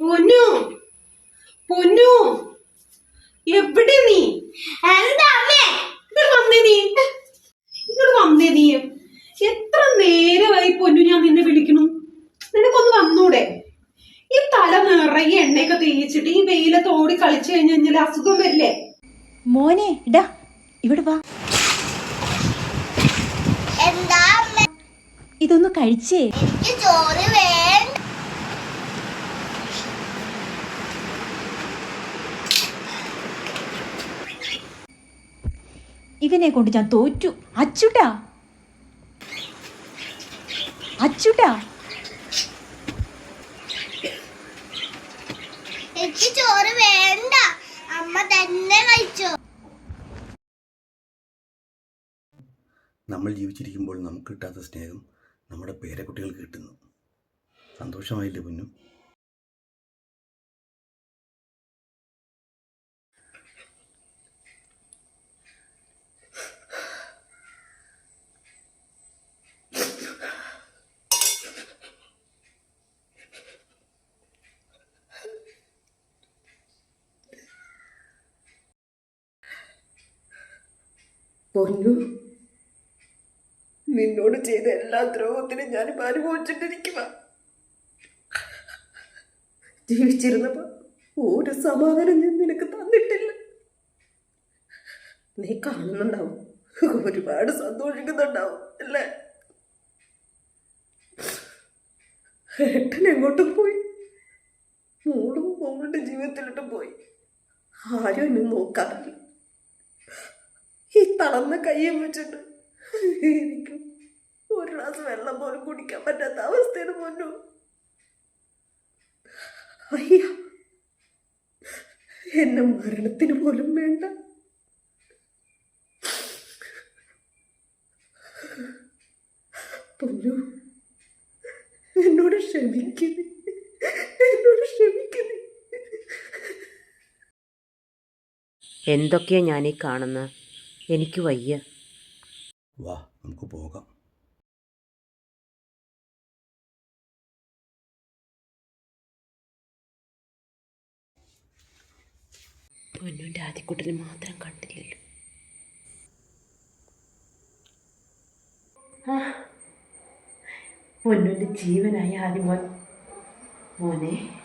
പൊന്നു പൊന്നു എവിടെ നീ? എന്താ അമ്മേ ഇങ്ങോട്ട് വന്നേ നീ. ഇങ്ങോട്ട് വന്നേ നീ. എത്ര നേരമായി പൊന്നു ഞാൻ നിന്നെ വിളിക്കണു നിനക്കൊന്ന് വന്നൂടെ? ഈ തല നിറയെ എണ്ണയൊക്കെ തേച്ചിട്ട് ഈ വെയിലത്ത് ഓടി കളിച്ചു കഴിഞ്ഞു കഴിഞ്ഞാൽ അസുഖം വരില്ലേ? മോനെ ഇടാ. ഇവിടെ വാ. ഇതൊന്ന് കഴിച്ചേ. ചോറ് ഇവനെ കൊണ്ട് ഞാൻ തോറ്റു. അച്ചുട്ടാ. അച്ചുട്ടാ. എനിക്ക് ചോറ് വേണ്ട. അമ്മ തന്നെ കഴിച്ചോ. നമ്മൾ ജീവിച്ചിരിക്കുമ്പോൾ നമുക്ക് കിട്ടാത്ത സ്നേഹം നമ്മുടെ പേരക്കുട്ടികൾക്ക് കിട്ടുന്നു. സന്തോഷമായില്ലേ പൊന്നു? പൊന്നു? നിന്നോട് ചെയ്ത എല്ലാ ദ്രോഹത്തിനും ഞാനിപ്പോ അനുഭവിച്ചിട്ടിരിക്കുക ജീവിച്ചിരുന്നപ്പോ ഒരു സമാധാനം ഞാൻ നിനക്ക് തന്നിട്ടില്ല. നീ കാണുന്നുണ്ടാവും. ഒരുപാട് സന്തോഷിക്കുന്നുണ്ടാവും അല്ലേ? ഏട്ടൻ എങ്ങോട്ടും പോയി. മോളും മോളുടെ ജീവിതത്തിലോട്ട് പോയി. ആരും എന്നെ നോക്കാറില്ല. ഈ തളർന്ന കയ്യും വെച്ചിട്ട് എനിക്ക് ഒരു ഗ്ലാസ് വെള്ളം പോലും കുടിക്കാൻ പറ്റാത്ത അവസ്ഥയാണ് പൊന്നു. അയ്യ എന്നെ മരണത്തിന് പോലും വേണ്ട. പൊന്നു എന്നോട് ക്ഷമിക്കുന്നു എന്നോട് ക്ഷമിക്കുന്നു എന്തൊക്കെയാ ഞാനീ കാണുന്ന? എനിക്ക് വയ്യ. വാ നമുക്ക് പോകാം. പൊന്നുവിന്റെ ആദ്യക്കുട്ടനെ മാത്രം കണ്ടില്ലല്ലോ. പൊന്നുവിന്റെ ജീവനായ ആദ്യമോൻ മോനെ.